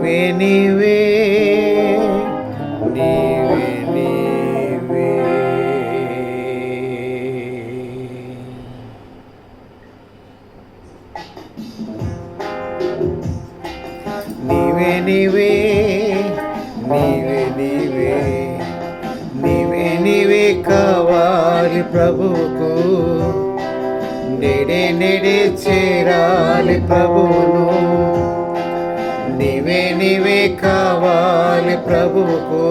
నీవే నీవే నీవే నీవే. నీవే నీవే నీవే నీవే. నీవే నీవే కావాలి ప్రభువుకు. నేడే నేడే చేరాలి ప్రభువును. నీవే నీవే కావాలి ప్రభువుకు.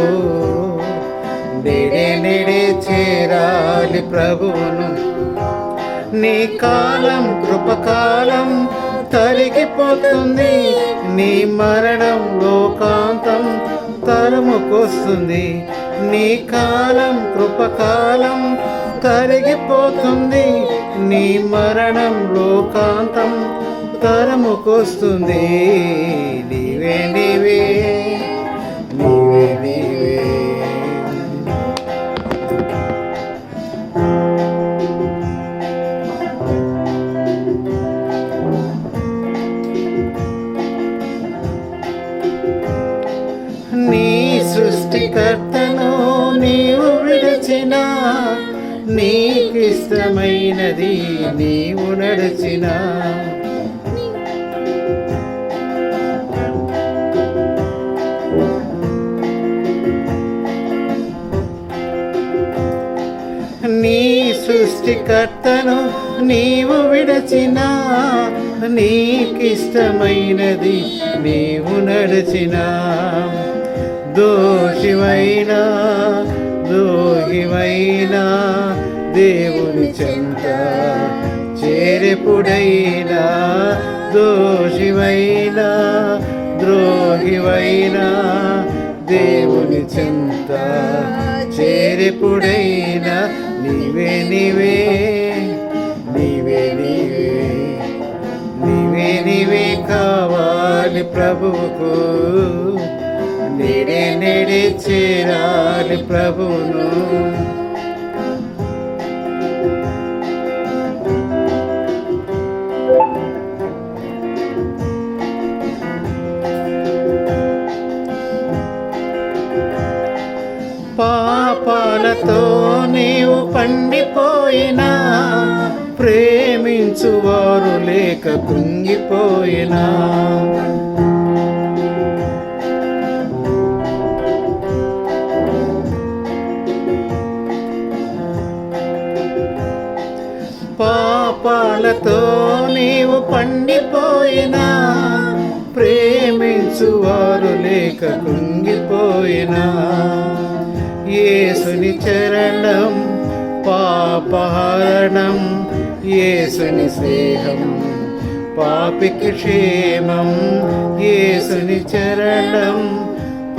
నేడే నేడే చేరాలి ప్రభువును. నీ కాలం కృపకాలం తరిగిపోతుంది. నీ మరణం లోకాంతం తరుముకొస్తుంది. నీ కాలం కృపకాలం తరిగిపోతుంది. నీ మరణం లోకాంతం తరముకొస్తుంది నీవే నీవే నీవే నీవే. నీ సృష్టికర్తను నీవు విడిచిన నీకిష్టమైనది నీవు నడిచినా. సృష్టికర్తను నీవు విడచిన నీకిష్టమైనది నీవు నడిచిన. దోషివైనా దోహివైనా దేవుని చెంత చేరెపుడైనా దోషివైనా ద్రోహివైనా దేవుని చెంత చేరెపుడైనా నీవే నీవే నీవే నీవే నీవే నీవే కావాలి ప్రభువుకు. నేడే నేడే చేరాలి ప్రభువును. పాపాలతో నీవు పండిపోయినా ప్రేమించువారు లేక కృంగిపోయినా. పాపాలతో నీవు పండిపోయినా ప్రేమించువారు లేక కృంగిపోయినా. యేసుని చరణం పాపహరణం యేసుని స్నేహం పాపికి క్షేమం యేసుని చరణం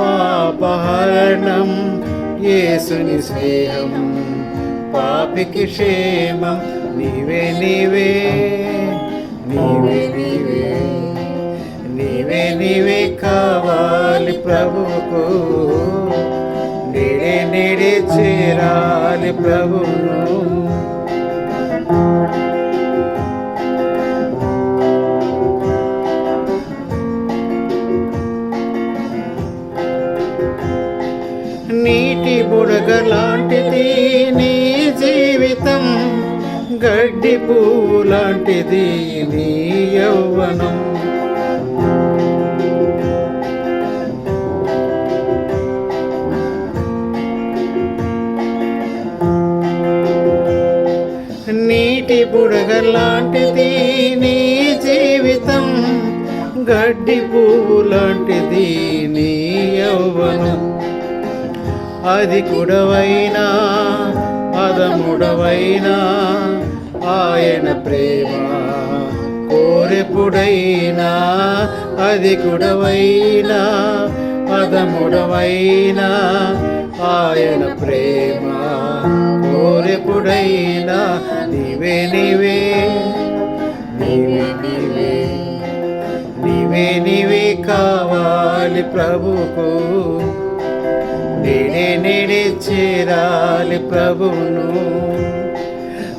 పాపహరణం యేసుని స్నేహం పాపికి క్షేమం నీవే నీవే నీవే నీవే నీవే నీవే కావాలి ప్రభువుకు. నేడే చేరాలి ప్రభు. నీటి బుడగ లాంటిది నీ జీవితం గడ్డి పువ్వు లాంటిది నీ యౌవనం. నీటి బుడగ లాంటిది నీ జీవితం. గడ్డి పువ్వు లాంటిది నీ యౌవనం అది కుడవైనా అదముడవైనా ఆయన ప్రేమ కోరెపుడైనా అది కుడవైనా అదముడవైనా ఆయన ప్రేమ కోరెపుడైనా నీవే నీవే. నీవే నీవే. నీవే నీవే కావాలి ప్రభుకు నేనే నేడే చేరాలి ప్రభువును.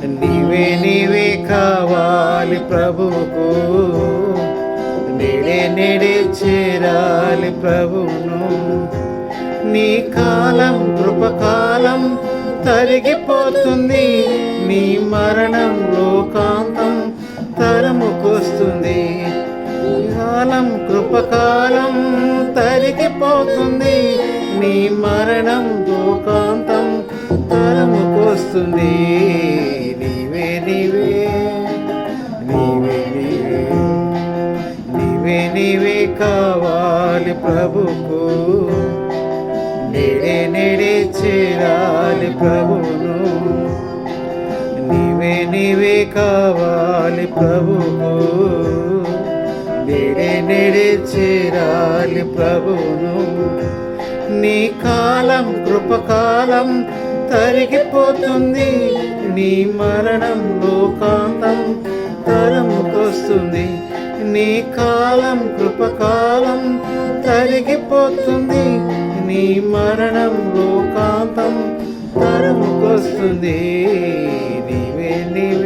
నీవే నీవే కావాలి ప్రభువుకు. నేడే నేడే చేరాలి ప్రభువును. నీ కాలం కృపకాలం తరిగిపోతుంది. నీ మరణం లోకాంతం తరముకొస్తుంది. కాలం కృపకాలం తరిగిపోతుంది. నీ మరణం లోకాంతం తరముకొస్తుంది. నీవే నీవే నీవే నీవే నీవే నీవే కావాలి ప్రభుకు. నీవే నీవే కావాలి ప్రభువు. నేడే నేడే చేరాలి ప్రభువును. నీ కాలం కృపకాలం తరిగిపోతుంది. నీ మరణం లోకాంతం తరముకొస్తుంది. నీ కాలం కృపకాలం తరిగిపోతుంది. నీ మరణం లోకాంతం తరముకొస్తుంది. Mandil.